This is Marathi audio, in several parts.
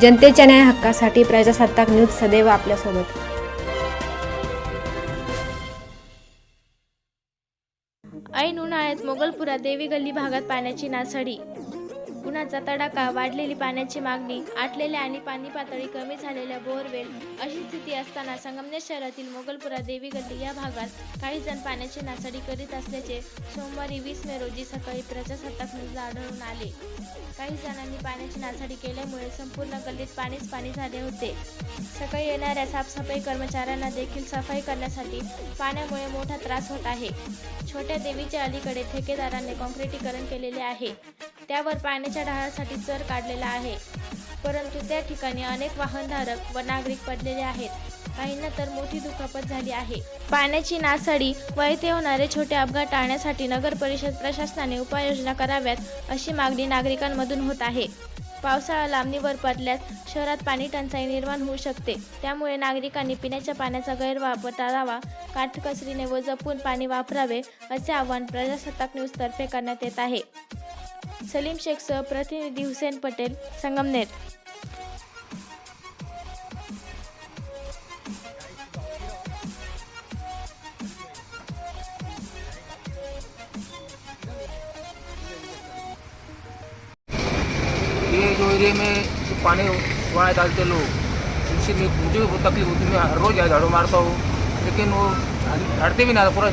जनतेच्या न्याय हक्कासाठी प्रजासत्ताक न्यूज सदैव आपल्यासोबत. ऐन उन्हाळ्यात मोगलपुरा देवी गल्ली भागात पाण्याची नासडी. उन्हाचा तडाखा वाढलेली पाण्याची मागणी आटलेल्या आणि पाणी पातळी कमी झालेल्या बोअरवेल अशी स्थिती असताना संगमनेर शहरातील मोगलपुरा देवी गल्ली या भागात काही जण पाण्याची नासडी करीत असल्याचे सोमवारी वीस मे रोजी सकाळी प्रजासत्ताक न्यूजला आढळून आले. काही जणांनी पाण्याची नासाडी केल्यामुळे संपूर्ण गल्लीत पाणीच पाणी झाले होते. सकाळी येणाऱ्या साफसफाई कर्मचाऱ्यांना देखील सफाई करण्यासाठी पाण्यामुळे मोठा त्रास होत आहे. छोट्या देवीच्या अलीकडे ठेकेदारांनी कॉन्क्रिटीकरण केलेले आहे. त्यावर पाण्याच्या ढाळासाठी चर काढलेला आहे. परंतु त्या ठिकाणी अनेक वाहनधारक व नागरिक पडलेले आहेत. काहींना तर मोठी दुखापत झाली आहे. पाण्याची नासाडी व येथे होणारे छोटे अपघात टाळण्यासाठी नगर परिषद प्रशासनाने उपाययोजना कराव्यात अशी मागणी नागरिकांमधून होत आहे. पावसाळा लांबणीवर पडल्यास शहरात पाणी टंचाई निर्माण होऊ शकते. त्यामुळे नागरिकांनी पिण्याच्या पाण्याचा गैरवापर टाळावा काटकसरीने व जपून पाणी वापरावे असे आवाहन प्रजासत्ताक न्यूजतर्फे करण्यात येत आहे. सलीम शेखसह प्रतिनिधी हुसेन पटेल संगमनेर. ये जो एरिया में जो पानी वहाँ डालते लोग उनसे मैं मुझे भी बहुत तकलीफ होती है। मैं हर रोज़ झाड़ू मारता हूँ। लेकिन वो झाड़ते भी ना पूरा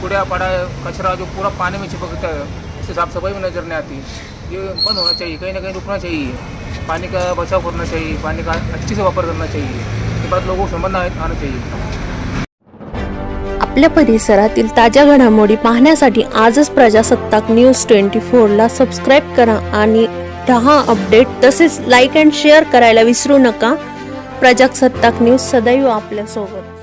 कूड़ा पड़ा है कचरा जो पूरा पानी में चिपकता है। इससे साफ सफाई भी नजर नहीं आती ये बंद होना चाहिए कहीं ना कहीं रुकना चाहिए. पानी का बचाव करना चाहिए पानी का अच्छे से वापर करना चाहिए ये बात लोगों को समझना आना चाहिए. आपल्या परिसरातील ताज्या घडामोडी पाहण्यासाठी आजच प्रजासत्ताक न्यूज ट्वेंटी फोरला सबस्क्राईब करा आणि दहा अपडेट. तसेच लाईक अँड शेअर करायला विसरू नका. प्रजासत्ताक न्यूज सदैव आपल्यासोबत.